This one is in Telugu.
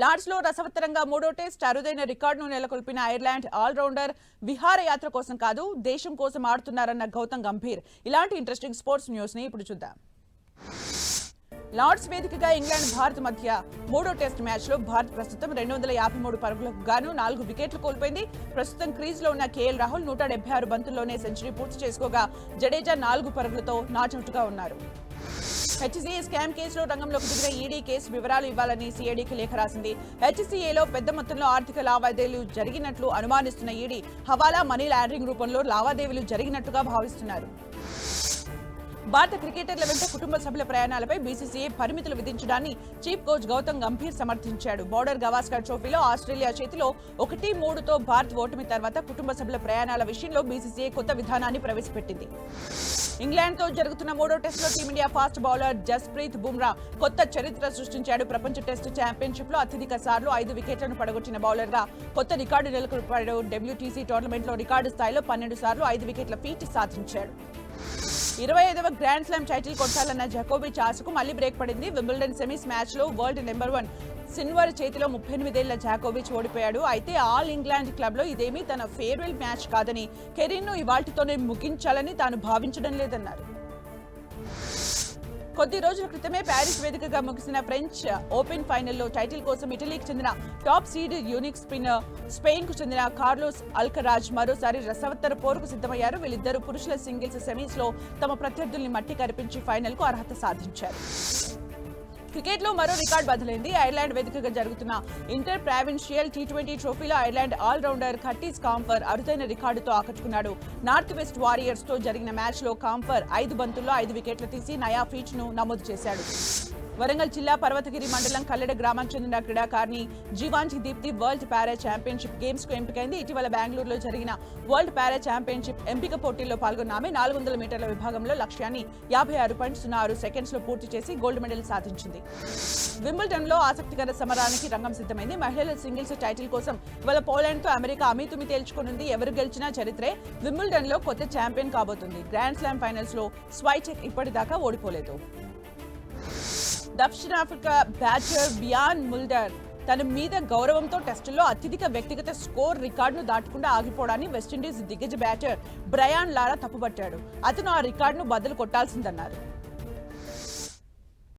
లార్డ్స్లో రసవత్తరంగా మూడో టెస్ట్ అరుదైన రికార్డును నెలకొల్పిన ఐర్లాండ్ ఆల్రౌండర్ విహారయాత్ర కోసం కాదు దేశం కోసం ఆడుతున్నారన్న గౌతమ్ గంభీర్. ఇలాంటి ఇంట్రెస్టింగ్ స్పోర్ట్స్ న్యూస్ని ఇప్పుడు చూద్దాం. లార్డ్స్ వేదికగా ఇంగ్లాండ్ భారత్ మధ్య మూడో టెస్ట్ మ్యాచ్లో భారత్ ప్రస్తుతం రెండు వందల యాభై మూడు పరుగులకు గాను నాలుగు వికెట్లు కోల్పోయింది. ప్రస్తుతం క్రీజ్లో ఉన్న కేఎల్ రాహుల్ నూట డెబ్బై ఆరు బంతుల్లోనే సెంచరీ పూర్తి చేసుకోగా జడేజా నాలుగు పరుగులతో నాచౌట్గా ఉన్నారు. హెచ్సీఏ స్కామ్ కేసులో రంగంలోకి దిగిన ఈడీ కేసు వివరాలు ఇవ్వాలని సిఐడికి లేఖ రాసింది. హెచ్సీఏలో పెద్ద మొత్తంలో ఆర్థిక లావాదేవీలు జరిగినట్లు అనుమానిస్తున్న ఈడీ హవాలా మనీ లాండరింగ్ రూపంలో లావాదేవీలు జరిగినట్టుగా భావిస్తున్నారు. భారత క్రికెటర్ల వెంట కుటుంబ సభ్యుల ప్రయాణాలపై బీసీసీఐ పరిమితులు విధించడాన్ని చీఫ్ కోచ్ గౌతమ్ గంభీర్ సమర్థించాడు. బోర్డర్ గవాస్కర్ ట్రోఫీలో ఆస్ట్రేలియా చేతిలో ఒకటి మూడుతో భారత్ ఓటమి తర్వాత కుటుంబ సభ్యుల ప్రయాణాల విషయంలో బీసీసీఐ కొత్త విధానాన్ని ప్రవేశపెట్టింది. ఇంగ్లాండ్తో జరుగుతున్న మూడో టెస్టులో team India fast bowler Jasprit Bumrah కొత్త చరిత్ర సృష్టించాడు. ప్రపంచ టెస్ట్ ఛాంపియన్షిప్లో అత్యధిక సార్లు ఐదు వికెట్లను పడగొట్టిన బౌలర్గా కొత్త రికార్డు నెలకొల్పాడు. డబ్ల్యూటీసీ టోర్నమెంట్లో రికార్డు స్థాయిలో పన్నెండు సార్లు ఐదు వికెట్ల ఫీట్ సాధించాడు. ఇరవై ఐదవ గ్రాండ్ స్లామ్ టైటిల్ కొట్టాలన్న జకోబిచ్ ఆశకు మళ్ళీ బ్రేక్ పడింది. వింబుల్డన్ సెమీస్ మ్యాచ్లో వరల్డ్ నెంబర్ వన్ సిన్వర్ చేతిలో ముప్పై ఎనిమిదేళ్ళ జాకోవిచ్ ఓడిపోయాడు. అయితే ఆల్ ఇంగ్లాండ్ క్లబ్లో ఇదేమీ తన ఫేర్వెల్ మ్యాచ్ కాదని కెరీర్ను ముగించాలని తాను భావించడం లేదన్నారు. కొద్ది రోజుల క్రితమే ప్యారిస్ వేదికగా ముగిసిన ఫ్రెంచ్ ఓపెన్ ఫైనల్లో టైటిల్ కోసం ఇటలీకి చెందిన టాప్ సీడ్ యూనిక్ స్పిన్నర్ స్పెయిన్కు చెందిన కార్లోస్ అల్కరాజ్ మరోసారి రసవత్తర పోరుకు సిద్ధమయ్యారు. వీళ్ళిద్దరూ పురుషుల సింగిల్స్ సెమీస్లో తమ ప్రత్యర్థుల్ని మట్టి కరిపించి ఫైనల్కు అర్హత సాధించారు. క్రికెట్లో మరో రికార్డు బదులైంది. ఐర్లాండ్ వేదికగా జరుగుతున్న ఇంటర్ ప్రావిన్షియల్ టీ ట్వంటీ ట్రోఫీలో ఐర్లాండ్ ఆల్ రౌండర్ కాంఫర్ అరుదైన రికార్డుతో ఆకట్టుకున్నాడు. నార్త్ వెస్ట్ వారియర్స్తో జరిగిన మ్యాచ్లో కాంఫర్ ఐదు బంతుల్లో ఐదు వికెట్లు తీసి నయా ఫీచ్ను నమోదు చేశాడు. వరంగల్ జిల్లా పర్వతగిరి మండలం కల్లెడ గ్రామానికి చెందిన క్రీడాకారిణి Jeevanji Deepthi world para championship గేమ్స్కు ఎంపికైంది. ఇటీవల బెంగళూరులో జరిగిన వరల్డ్ పారా ఛాంపియన్షిప్ ఎంపిక పోటీల్లో పాల్గొన్న ఆమె నాలుగు వందల మీటర్ల విభాగంలో లక్ష్యాన్ని యాభై ఆరు పాయింట్ సున్నా ఆరు సెకండ్స్లో పూర్తి చేసి గోల్డ్ మెడల్ సాధించింది. వింబుల్డన్లో ఆసక్తికర సమరానికి రంగం సిద్ధమైంది. మహిళల సింగిల్స్ టైటిల్ కోసం ఇవాళ పోలాండ్తో అమెరికా అమితుమి తేల్చుకునుంది. ఎవరు గెలిచినా చరిత్రే వింబుల్డన్లో కొత్త ఛాంపియన్ కాబోతుంది. గ్రాండ్ స్లామ్ ఫైనల్స్లో ఇప్పటిదాకా ఓడిపోలేదు. దక్షిణాఫ్రికా బ్యాటర్ బియాన్ ముల్డర్ తన మీద గౌరవంతో టెస్టుల్లో అత్యధిక వ్యక్తిగత స్కోర్ రికార్డును దాటకుండా ఆగిపోవడాన్ని వెస్టిండీస్ దిగ్గజ బ్యాటర్ బ్రయాన్ లారా తప్పుపట్టాడు. అతను ఆ రికార్డును బదులు కొట్టాల్సిందన్నారు.